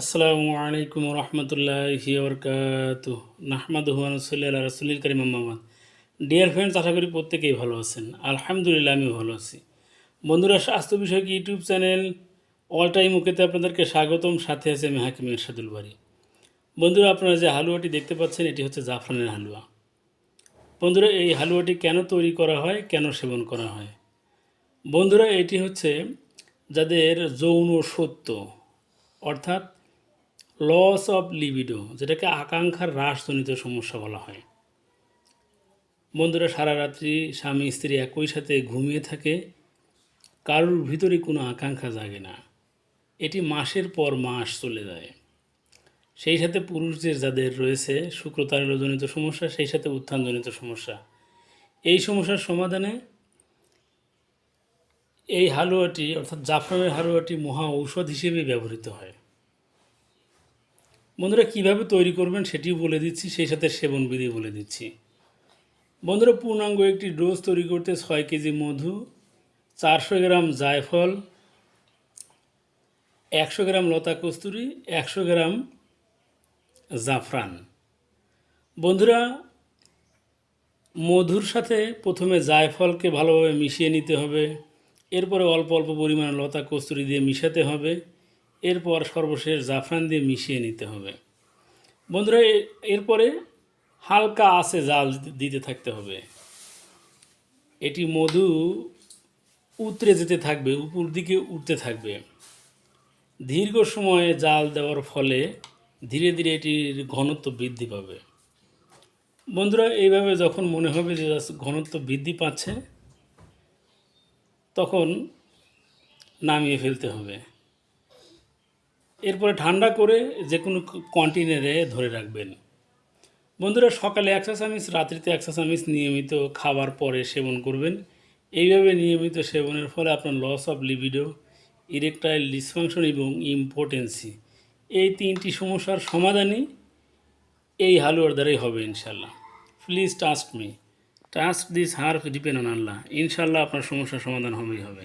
আসসালামু আলাইকুম রহমতুল্লাহি বরকাত নাহমাদ হুয়ানুসল্লাহ রসুলিল করিম মোহাম্মদ ডিয়ার ফ্রেন্ডস আশা করি প্রত্যেকেই ভালো আছেন। আলহামদুলিল্লাহ আমি ভালো আছি। বন্ধুরা, স্বাস্থ্য বিষয়ক ইউটিউব চ্যানেল অল টাইম ওকেতে আপনাদেরকে স্বাগতম। সাথে আছে আমি হাকিম এরশাদুল বাড়ি বন্ধুরা, আপনারা যে হালুয়াটি দেখতে পাচ্ছেন, এটি হচ্ছে জাফরানের হালুয়া। বন্ধুরা, এই হালুয়াটি কেন তৈরি করা হয়, কেন সেবন করা হয়? বন্ধুরা, এটি হচ্ছে যাদের যৌন সত্য, অর্থাৎ লস অফ লিবিডো যেটাকে আকাঙ্ক্ষার হ্রাসজনিত সমস্যা বলা হয়। বন্ধুরা, সারা রাত্রি স্বামী, স্ত্রী একই সাথে ঘুমিয়ে থাকে, কারোর ভিতরে কোনো আকাঙ্ক্ষা জাগে না। এটি মাসের পর মাস চলে যায়। সেই সাথে পুরুষদের যাদের রয়েছে শুক্রতারজনিত সমস্যা, সেই সাথে উত্থানজনিত সমস্যা। এই সমস্যার সমাধানে এই হালুয়াটি, অর্থাৎ জাফরানের হালুয়াটি মহা ঔষধ হিসেবে ব্যবহৃত হয়। বন্ধুরা, কীভাবে তৈরি করবেন সেটিও বলে দিচ্ছি, সেই সাথে সেবন বিধি বলে দিচ্ছি। বন্ধুরা, পূর্ণাঙ্গ একটি ডোজ তৈরি করতে ছয় কেজি মধু, চারশো গ্রাম জায়ফল, একশো গ্রাম লতা কস্তুরি, একশো গ্রাম জাফরান। বন্ধুরা, মধুর সাথে প্রথমে জায়ফলকে ভালোভাবে মিশিয়ে নিতে হবে, এরপরে অল্প অল্প পরিমাণে লতা কস্তুরি দিয়ে মিশাতে হবে। এরপর সর্বশেষ জাফরান দিয়ে মিশিয়ে নিতে হবে। বন্ধুরা এরপরে হালকা আঁচে জাল দিতে থাকতে হবে। এটি মধু উতরে যেতে থাকবে, উপর দিকে উঠতে থাকবে। দীর্ঘ সময়ে জাল দেওয়ার ফলে ধীরে ধীরে এটির ঘনত্ব বৃদ্ধি পাবে। বন্ধুরা, এইভাবে যখন মনে হবে যে ঘনত্ব বৃদ্ধি পাচ্ছে, তখন নামিয়ে ফেলতে হবে। এরপরে ঠান্ডা করে যে কোনো কন্টেনারে ধরে রাখবেন। বন্ধুরা, সকালে এক চা রাত্রিতে এক চা নিয়মিত খাবার পরে সেবন করবেন। এইভাবে নিয়মিত সেবনের ফলে আপনার loss of libido erectile dysfunction এবং ইম্পোর্টেন্সি এই তিনটি সমস্যার সমাধানই এই হালুয়ার দ্বারাই হবে ইনশাল্লাহ please trust me trust this হার্ফ depend on আল্লাহ ইনশাল্লাহ আপনার সমস্যার সমাধান হবেই হবে।